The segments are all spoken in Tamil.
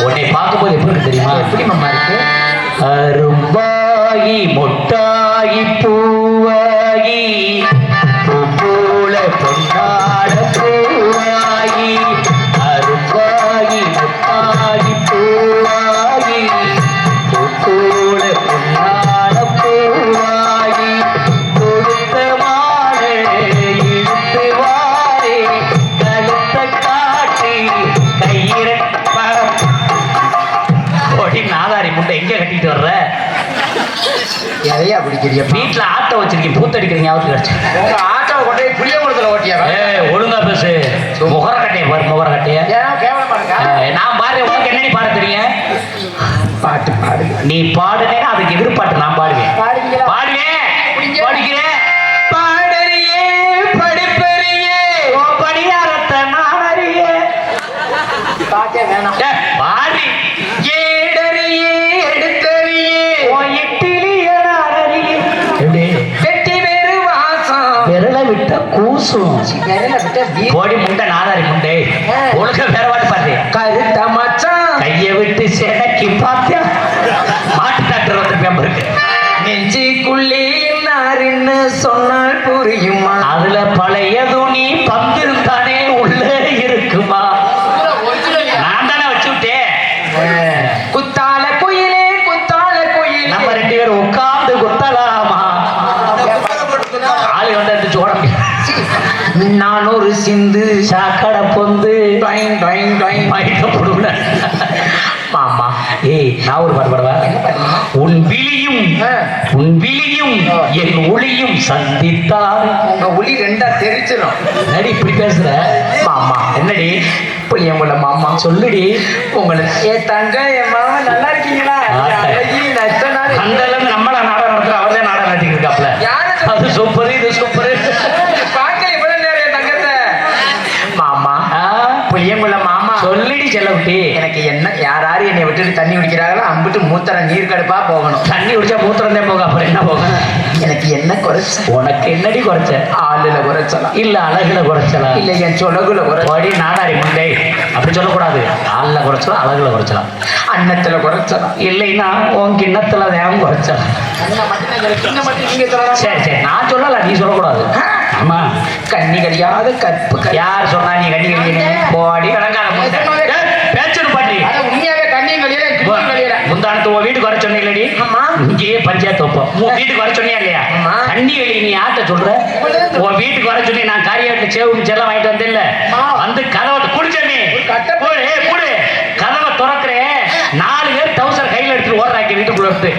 உன்னை பார்க்கும்போது எப்படி இருக்கு தெரியுமா? எப்படி மாமா பூவாயி. எதையா பிடிக்கிறிய வீட்டுல ஆட்டோ வச்சிருக்கீங்க பூத்தடிக்கிறீங்க அவருக்கு கிடைச்சு உங்க ஆட்டோ கொண்டு புளிய குளத்துல ஓட்டியா ஏ ஒழுங்கா பேசு முகர கட்டைய பாரு முகர கட்டைய நான் பாரு உனக்கு என்னடி பாட தெரியும் பாட்டு பாடு நீ பாடுனேன்னா அதுக்கு எதிர்பாட்டு நான் பாடுவேன் பாடுவீங்களா பாடுவேன் பாடுகிறேன் படிக்கிறேன் பாடறியே படிப்பறியே ஓ படியாரத்தை நான் அறியே பாட்டே வேணாம் விட்ட கூசும் நான் ஒரு பாட்டு பாடுவா உன் விழியும். உன் விழியும் என் ஒளியும் சந்தித்தார். உங்க ஒளி ரெண்டா தெரிச்சிடும் நடி இப்படி பேசுற? மாமா என்னடி? புளியங்குள மாமா சொல்லுடி. உங்களை ஏ தங்க என் மாமா நல்லா இருக்கீங்களா ஆ. அழகி நான் இத்தனை நாள் அந்தல இருந்து நம்மள நாடகம் நடத்துற அவரே நாடகம் நடத்திட்டு இருக்காப்ல யாரு அது சூப்பர் இது சூப்பர் பார்க்க இவ்வளவு நேரம் என் தங்கத்தை மாமா புளியங்குள மாமா சொல்லிடி செல்லகுட்டி எனக்கு என்ன யார் யாரு என்னை விட்டுட்டு தண்ணி குடிக்கிறாங்களோ அம்பிட்டு நீர் கடுப்பா போகணும். தண்ணி குடிச்சா மூத்திரந்தே போக அப்புறம் என்ன போக எனக்கு என்ன குறைச்ச உனக்கு என்னடி குறைச்ச ஆளுல குறைச்சலாம் இல்ல அழகுல குறைச்சலாம் இல்ல என் சொலகுல குறை படி நாடாரி முண்டை. அப்படி சொல்லக்கூடாது. ஆள்ல குறைச்சலாம் அழகுல குறைச்சலாம் அன்னத்துல குறைச்சலாம் இல்லைன்னா உன் கிண்ணத்துல வேகம் குறைச்சலாம் சரி சரி. நான் சொல்லல நீ சொல்லக்கூடாது. ஆமா. கண்ணி கடியாத கற்பு. யார் சொன்னா நீ கண்ணி கடிக்கணும் போடி கணக்கான முண்டை பேச்சு பாட்டி அட, உண்மையாவே கண்ணியும் கழியல கிண்ணியும் கழியல முந்தானத்து உன் வீட்டுக்கு வர சொன்னீங்களடி. ஆமா. இங்கேயே பஞ்சாயத்து வைப்போம். உன் வீட்டுக்கு வர சொன்னியா இல்லையா? ஆமா. தண்ணி வெளியே நீ யார்கிட்ட சொல்ற? உன் வீட்டுக்கு வர சொல்லி நான் காரியாட்டு சேவு செல்லம் வாங்கிட்டு வந்தேன்ல. ஆமா. வந்து கதவை போடு. போடு கதவை திறக்கிறேன் நாலு பேர் டவுசர் கையில எடுத்துட்டு ஓடுறாங்க வீட்டுக்குள்ள இருந்து.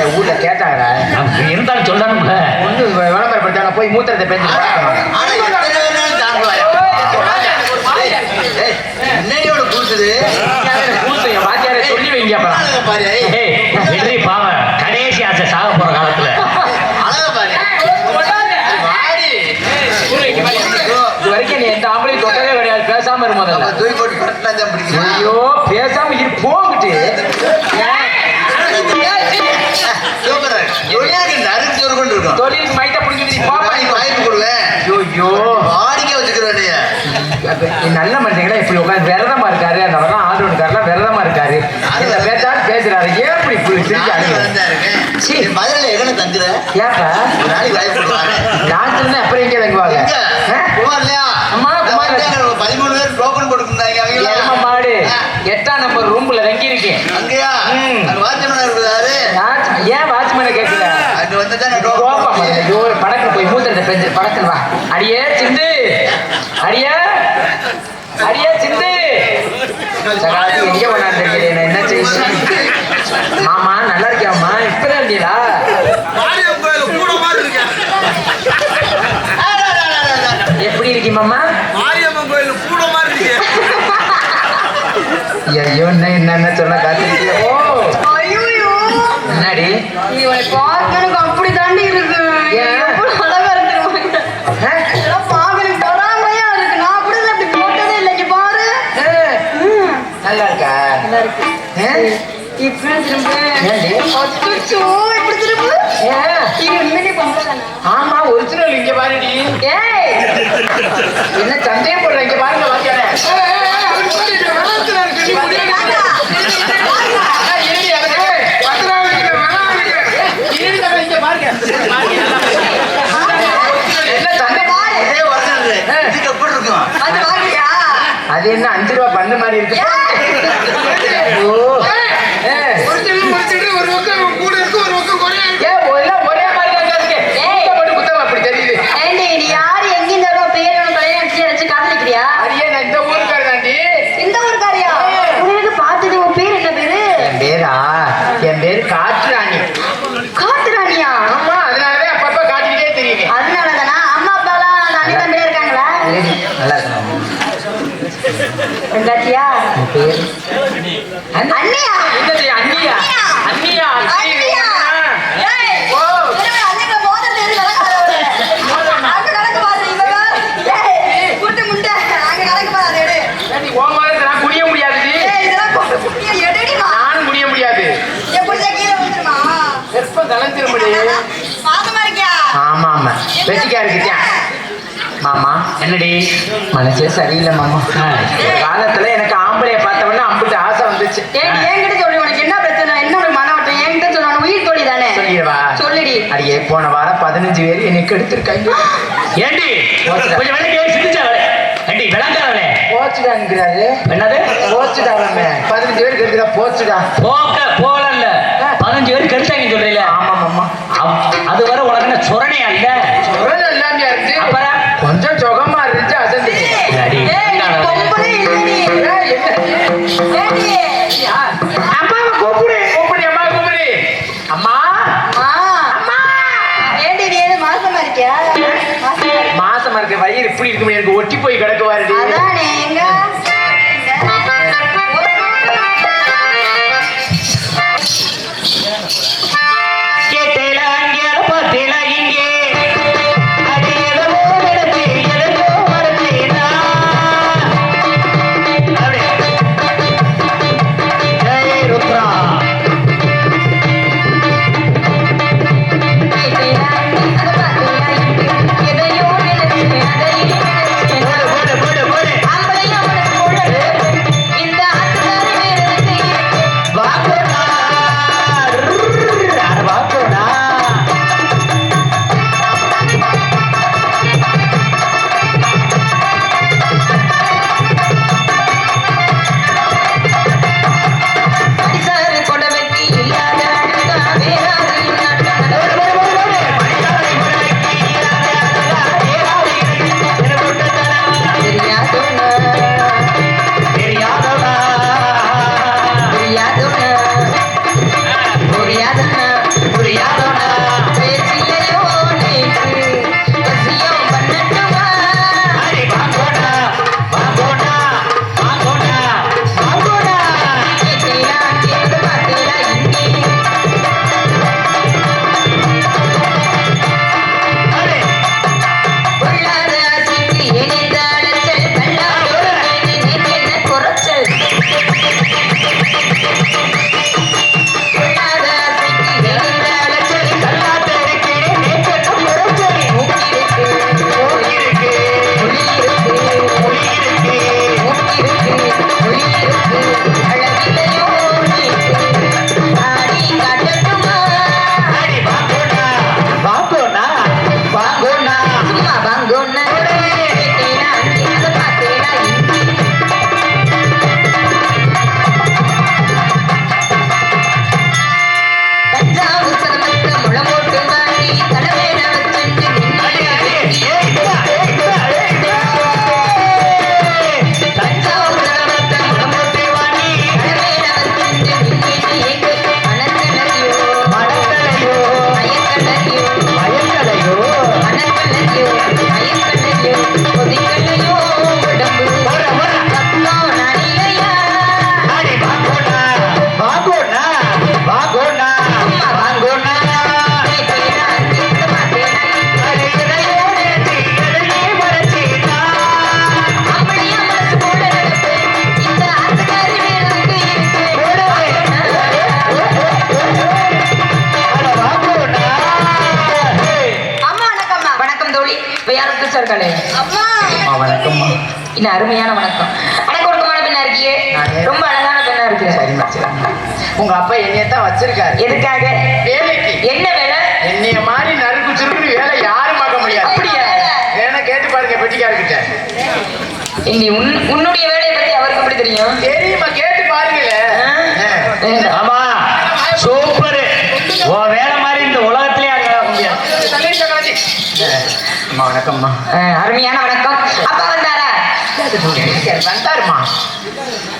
என் ஊர்ல கேட்டாங்களா நமக்கு இருந்தாலும் சொல்லணும்ல. விளம்பரப்படுத்தான போய் மூத்திரத்தை பேசி ஆனா எத்தனை நாள் தாங்குவாய்? ஏய், வைங்க வெற்றி பாவம். கடைசி ஆசை சாக போற காலத்துல. வரைக்கும் நீ எந்த ஆம்பளையும் தொட்டதே கிடையாது. பேசாம இரு முதல்ல. நம்ம தூக்கி போட்டு பட்டினா தான் பிடிக்குது. ஐயோ பேசாம இரு போங்கிட்டு. தொழில் மைட்ட வாய்ப்பு கொடுவேன். ஐயோ வாடிக்கை வச்சுக்கிறேன். நீ. நல்ல மனுஷங்களா இப்படி உட்காந்து விரதமா இருக்காரு. அந்த வரலாம் விரதமா இருக்காரு இந்த பேச்சாலும் பேசுறாரு ஏன் இப்படி இப்படி சிரிச்சு மதுரையில எங்கன தங்குற? ஏப்பா ஒரு நாளைக்கு வாய்ப்பு. நான் சொன்னேன் அப்புறம் எங்க தங்குவாங்க? குமார் இல்லையா? அம்மா, குமார். பதிமூணு பேர் டோக்கன் போட்டுருந்தாங்க அவங்களா? எரும மாடு. எட்டாம் நம்பர் ரூம்ல தங்கி இருக்கேன் அங்கேயா? வாட்ச்மேனா இருக்கிறாரு. ஏன் வாட்ச்மேனை கேட்கல அங்க வந்துதான். ஐயோ படக்கு போய் மூத்திரத்தை பெஞ்சு படக்குன்னு வா அடியே சிந்து அடியே அடியே சிந்து சகாதி எங்க தெரியல நான் என்ன செய்ய மாமா நல்லா இருக்கியாம்மா? இப்பதான் இருக்கேன். எப்படி இருக்கீ மாமா? மாரியம்மன் கோயில் கூட மாதிரி இருக்கேன். ஐயோ என்ன என்னன்னு சொன்னா ஐயோ என்னடி? இவனை பார்க்க எனக்கு ஆமா ஒரிஜினல் இங்க பாருடி. என்ன சந்தேகம் போடுற இங்க பாருங்க அது என்ன அஞ்சு ரூபா பண்ண மாதிரி இருக்கு? நல்லா இருக்கணும். பெண்டாட்டியா பேர்? அண்ணியா? அண்ணியா? அண்ணியா? அண்ணியா? ஆமா ஆமா. வெட்டிக்கா இருக்கியா மாமா என்னடி? மனசே சரியில்லை மாமா. காலத்துல எனக்கு ஆம்பளைய பார்த்தவொடனே அம்பிட்டு ஆசை வந்துச்சு. என்கிட்ட சொல்லு, உனக்கு என்ன பிரச்சனை? என்ன ஒரு மன ஓட்டம்? என்கிட்ட சொல்லு, உனக்கு உயிர் தோழி தானே? சொல்லிடுவா. சொல்லுடி. அடியே போன வாரம் பதினஞ்சு பேர் என்னை கெடுத்திருக்காங்க. ஏண்டி? கொஞ்சம் வேலைக்கு சிந்திச்சாவளே. ஏண்டி விளங்காதவளே போச்சுடாங்கிறாரு. என்னது? போச்சுடா பதினஞ்சு பேர் கெடுக்கிறா போச்சுடா. போக்க போலல்ல பதினஞ்சு பேர் கெடுத்தாங்க சொல்றீல ஆமா மாமா. அது வரை உனக்கு என்ன சொரணே அல்ல இருக்காளே அம்மா வணக்கம்மா. இன்னும் அருமையான வணக்கம். அடக்க ஒடுக்கமான பெண்ணா இருக்கியே ரொம்ப அழகான பெண்ணா இருக்கு உங்க அப்பா என்னையத்தான் வச்சிருக்காரு. எதுக்காக? வேலைக்கு. என்ன வேலை? என்னைய மாதிரி நறுக்கு வேலை யாரும் பார்க்க முடியாது. அப்படியா? வேணா கேட்டு பாருங்க பெட்டிக்காரர்கிட்ட. இனி உன் உன்னுடைய வேலையை பத்தி அவருக்கு எப்படி தெரியும்? தெரியுமா கேட்டு பாருங்களேன். ஆமா. சூப்பர் உன் வேலை மாதிரி இந்த உலகத்திலே யாரும் பார்க்க முடியாது வணக்கம்மா அஹ், அருமையான வணக்கம். அப்பா வந்தாரா? வந்தாருமா?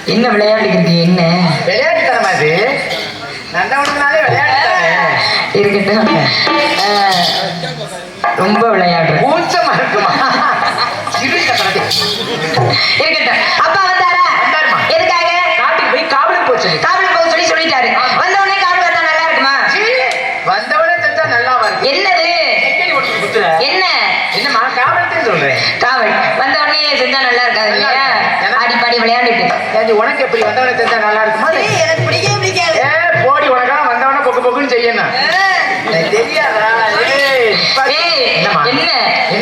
என்ன விளையாடுகிறது என்ன? விளையாட்டு தரமா அது நந்தவனுக்குனாலே விளையாட்டு இருக்கட்டும். ரொம்ப விளையாடுறேன். கூச்சமா இருக்குமா. இருக்கட்டும். அப்பா வந்த செஞ்சா நல்லா இருக்காது இல்லையா? ஆடி பாடி விளையாண்டுட்டு. சரி உனக்கு எப்படி வந்தவனை செஞ்சா நல்லா இருக்குமா? எனக்கு பிடிக்கவே பிடிக்காது. ஏ போடி உனக்கெல்லாம் வந்தவனை பொக்கு பொக்குன்னு செய்யணும். தெரியாதா? என்ன?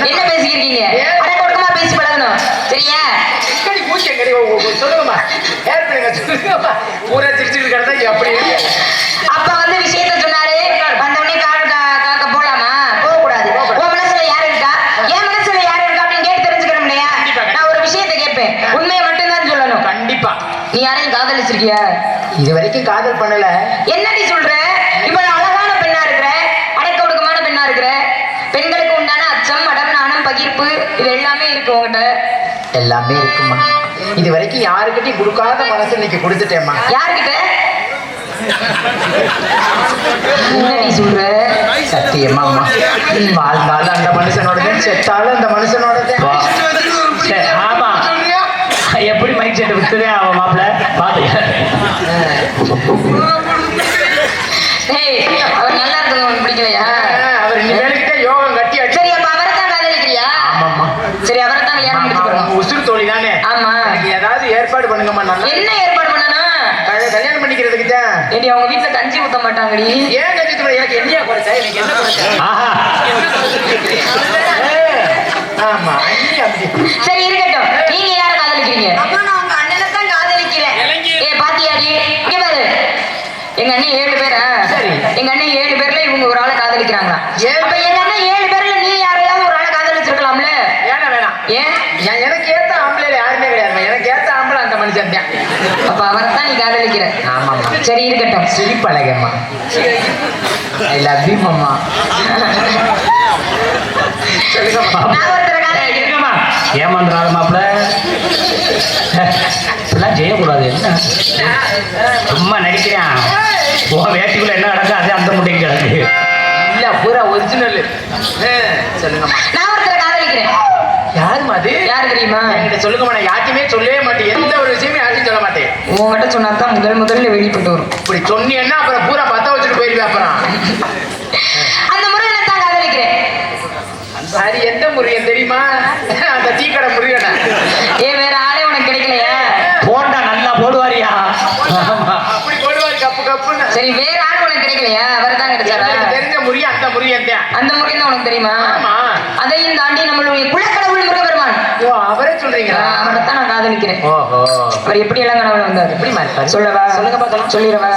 என்ன பேசிக்கிறீங்க அடக்கொடுக்கமா பேசி பழகணும். சரியா? கடி பூச்சி கடி சொல்லுங்கம்மா. ஏற்படுங்க சொல்லுங்கம்மா. ஊரா திருச்சிட்டு கிடந்தா எப்படி இது வரைக்கும் காதல் பண்ணல. என்னடி சொல்ற? இவ்வளவு அழகான பெண்ணா இருக்கிற அடக்க ஒடுக்கமான பெண்ணா இருக்கிற பெண்களுக்கு உண்டான அச்சம் மடம் நாணம் பகிர்ப்பு இது எல்லாமே இருக்கு உங்ககிட்ட எல்லாமே இருக்குமா இது வரைக்கும் யாருக்கிட்டையும் கொடுக்காத மனசு இன்னைக்கு கொடுத்துட்டேம்மா. யார்கிட்ட என்னடி சொல்ற? சத்தியமா அம்மா வாழ்ந்தாலும் அந்த மனுஷனோட செத்தாலும் அந்த மனுஷனோட ஆமா. எப்படி மைக் செட் வித்துதே அவன் மாப்பிள்ள? அவர் நல்லா இருக்கிறது உனக்கு பிடிக்கலையா? அவர் இனிமேலுக்கிட்ட யோகம் கட்டி சரி அப்ப அவரை தான் காதலிக்கிறியா சரி அவரை தான் கல்யாணம் முடிச்சுக்கிறோம். உசுறு தோழி தானே? ஆமா. ஏதாவது ஏற்பாடு பண்ணுங்கம்மா நல்லா என்ன ஏற்பாடு பண்ணனா கல்யாணம் பண்ணிக்கிறதுக்கு தான். ஏடி அவங்க வீட்டுல கஞ்சி ஊத்த மாட்டாங்கடி. ஏன் கட்சி எனக்கு என்னையா குறைச்சா? எனக்கு என்ன குறைச்சா? ஆமா சரி இருக்கட்டும் நீங்க யார காதலிக்கிறீங்க அம்மா நான் உங்க அண்ணனை தான் காதலிக்கிறேன் ஏ பாத்தியாடி இங்க பாரு எங்க அண்ணன் ஏழு பேரா? சரி. எங்க அண்ணன் ஏழு பேர்ல இவங்க ஒரு ஆளை காதலிக்கிறாங்க. ஏழு அப்ப எங்க அண்ணன் ஏழு பேர்ல நீ யாரையாவது ஒரு ஆளை காதலிச்சிருக்கலாம்ல? வேணாம் வேணாம். ஏன்? எனக்கு ஏத்த ஆம்பளைல யாருமே கிடையாது எனக்கு ஏத்த ஆம்பளை அந்த மனுஷன் தான். அப்ப அவரை தான் நீ காதலிக்கிற. ஆமாம்மா. சரி இருக்கட்டும். சிரிப்பழகம்மா. ஐ லவ் யூ மம்மா ஏமாந்துடாத மாப்பிள்ள. இப்படிலாம் செய்யக்கூடாது. என்ன? சும்மா நடிக்கிறேன். உன் வேட்டிக்குள்ள என்ன கிடக்கு அதே அந்த முட்டைக்கு கிடக்கு. இல்ல பூரா ஒரிஜினல் சொல்லுங்கம்மா. நான் ஒருத்தரை காதலிக்கிறேன். யாரும்மா அது? யாரு தெரியுமா? என்கிட்ட சொல்லுங்கம்மா நான் யார்ட்டையுமே சொல்லவே மாட்டேன். எந்த ஒரு விஷயமே யார்ட்டையும் சொல்ல மாட்டேன். உங்ககிட்ட சொன்னா தான் முதல் முதல்ல வெளிப்பட்டு வரும். இப்படி சொன்னீங்கன்னா அப்புறம் பூரா பத்த வச்சுட்டு போயிருவேன் அப்புறம். அந்த முருகனை தான் காதலிக்கிறேன். அது எந்த முருகன் தெரியுமா அந்த டீக்கடை முருகனை ஏ வேற ஆளே உனக்கு கிடைக்கலையா போண்டா நல்லா போடுவாரியா ஆமா அப்படி போடுவாரு கப்பு கப்புன்னு சரி வேற ஆள் உனக்கு கிடைக்கலையா? அவர் தான் கிடைச்சாரா தெரிஞ்ச முருகன் அந்த தான் அந்த முருகன் தான் உனக்கு தெரியுமா? அதையும் தாண்டி நம்மளுடைய குலக்கடவுள் முருகபெருமான் ஓ அவரே சொல்றீங்களா? அவரை தான் நான் காதலிக்கிறேன். ஓஹோ. அவர் எப்படி எல்லாம் கனவுல வந்தார்? இருப்பாரு? சொல்லவா? சொல்லுங்க பார்க்கலாம். சொல்லிடவா?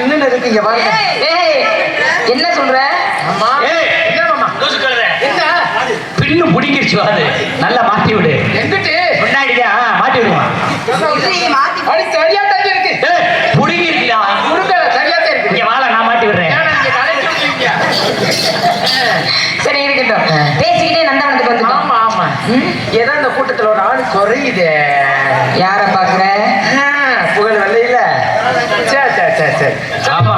பாருங்க. என்ன சொல்ற? அம்மா. ஏய் என்ன. என்ன பின்னு புடிங்கிருச்சு அது. நல்லா மாட்டி விடு. எங்கிட்டு? முன்னாடிதான். ஆ, மாட்டி அடி சரியா தான் இருக்கு புடிங்கிருக்கா குடுக்க சரியா தான் இருக்கு இங்க வாழ நான் மாட்டி விடுறேன். சரி இருக்கட்டும். பேசிக்கிட்டே நந்தவனத்துக்கு வந்துட்டோம். ஆமா ஆமா. ஏதோ இந்த கூட்டத்துல ஒரு ஆள் குறையுதே. சரி. ஆமா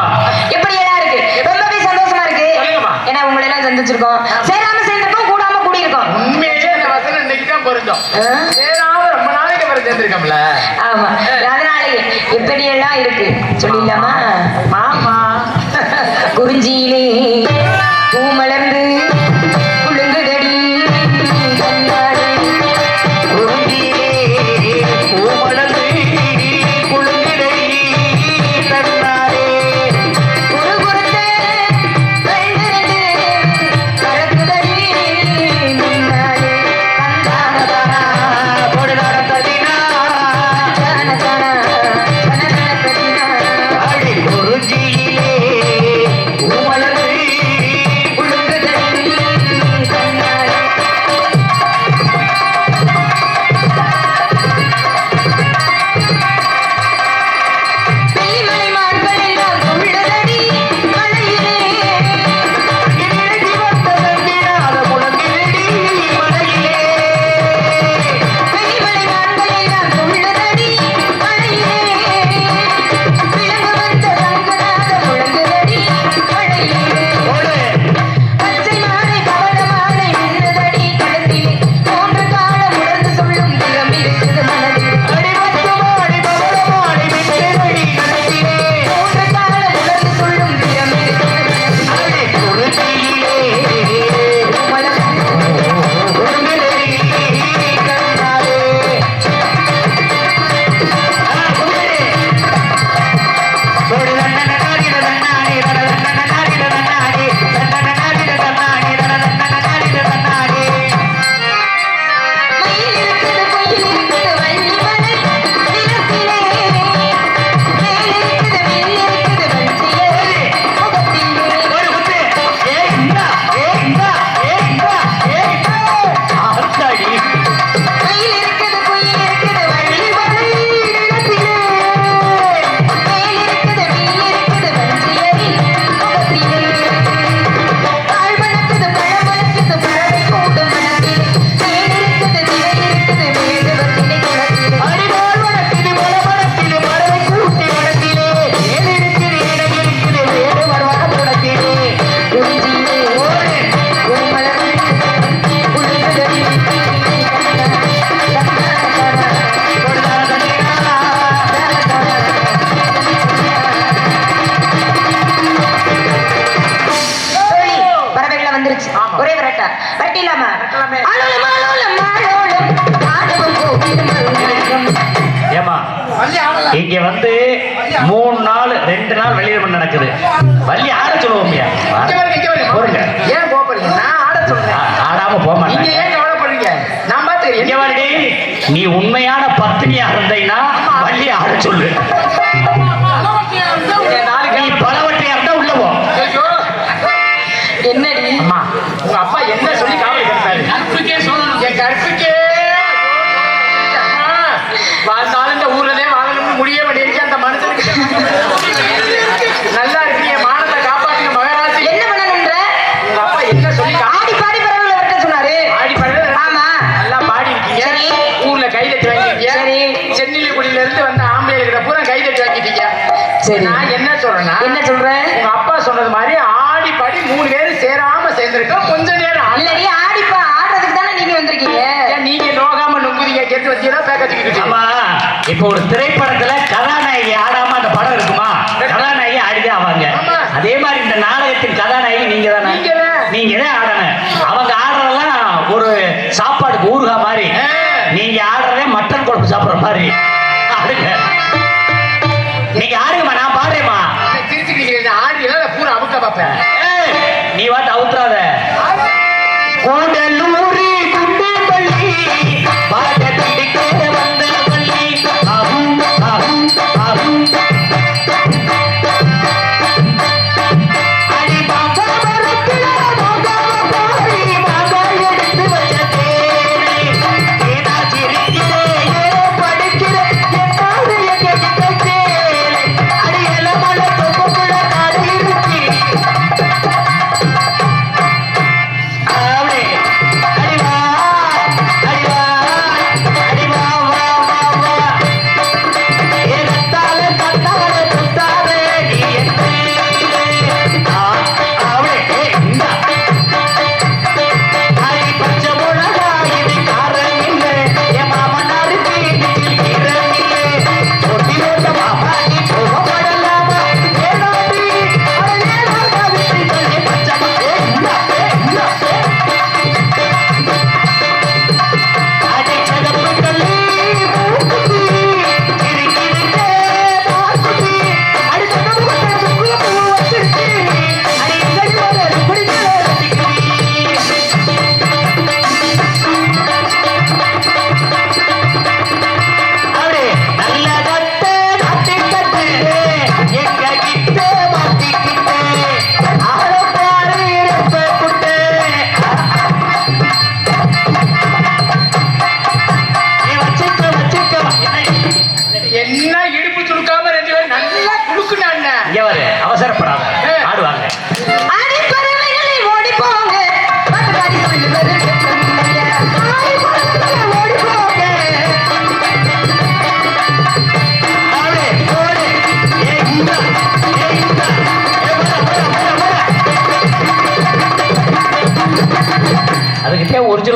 எப்படி எல்லாம் இருக்கு? ரொம்பவே சந்தோஷமா இருக்கு. ஏன்னா உங்களை எல்லாம் சந்திச்சிருக்கோம் சேராம சேர்ந்திருக்கோம் கூடாம கூடியிருக்கோம். உண்மையிலே இந்த வசனம் இன்னைக்கு தான் பொருந்தும் ஆ? சேராம ரொம்ப நாளைக்கு அப்புறம் சேர்ந்திருக்கோம்ல. ஆமா. அதனாலே எப்படி எல்லாம் இருக்கு. சொல்லிடலாமா? மாமா. குறிஞ்சியிலே இங்க வந்து மூணு நாள் ரெண்டு நாள் வெளியில நடக்குது. வள்ளி ஆட சொல்லுவோம் பாருங்க இங்க பாருங்க. போடுங்க. ஏன் போக போறீங்க நான் ஆட சொல்றேன். ஆடாம போக நீங்க மாட்டேன் ஏன் கவலைப்படுறீங்க? நான் பாத்துக்கிறேன். இங்க வாடி நீ உண்மையான பத்தினியா இருந்தீங்கன்னா வள்ளி ஆட சொல்லு. சரி. நான் என்ன சொல்றேன்னா என்ன சொல்ற? உங்க அப்பா சொன்னது மாதிரி ஆடி பாடி மூணு பேரும் சேராம சேர்ந்திருக்கோம் கொஞ்ச நேரம் ஆடி- ஆடிப்பா ஆடுறதுக்கு தானே நீங்க வந்திருக்கீங்க? நீங்க நோகாம நுங்குறீங்க கெட்டு வச்சீங்கன்னா பேக்க தூக்கிட்டு ஆமா இப்போ ஒரு திரைப்படத்துல கதாநாயகி ஆடாம அந்த படம் இருக்குமா? கதாநாயகி ஆடிதான் ஆவாங்க. அதே மாதிரி இந்த நாடகத்தின் கதாநாயகி நீங்க தானே. நீங்க தான் ஆடணும். அவங்க ஆடுறதெல்லாம் ஒரு சாப்பாடுக்கு ஊறுகா மாதிரி. நீங்க ஆடுறதே மட்டன் குழம்பு சாப்பிடுற மாதிரி.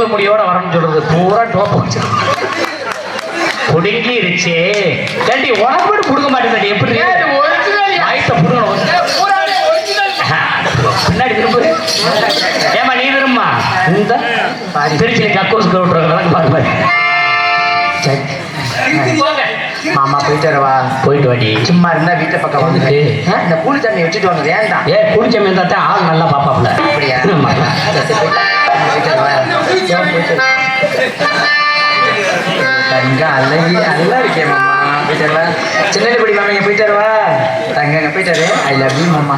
ஒரிஜினல் முடியோட வரணும்னு சொல்றது பூரா டோப் வச்சு புடுங்கிருச்சு ஏண்டி உனக்கு மட்டும் புடுங்க மாட்டேன் எப்படி? வயசை புடுங்கணும் பின்னாடி திரும்ப. ஏமா நீ திரும்பமா? இந்த திருச்சி கக்கூஸ் விட்டுறதுக்கு பாரு பாரு. சரி. மாமா போயிட்டு வரவா? போயிட்டு வாடி. சும்மா இருந்தா வீட்டை பக்கம் வந்துட்டு இந்த கூலி தண்ணி வச்சுட்டு வாங்க வேண்டாம் ஏ குடிச்ச மீந்தாத்தே ஆள் நல்லா பாப்பாப்ல அப்படியா? ஆமா. தங்க அழகி நல்லா இருக்கே மாமா. போயிட்டு வரவா? படி மாமா தங்க ஐ லவ் யூ மாமா.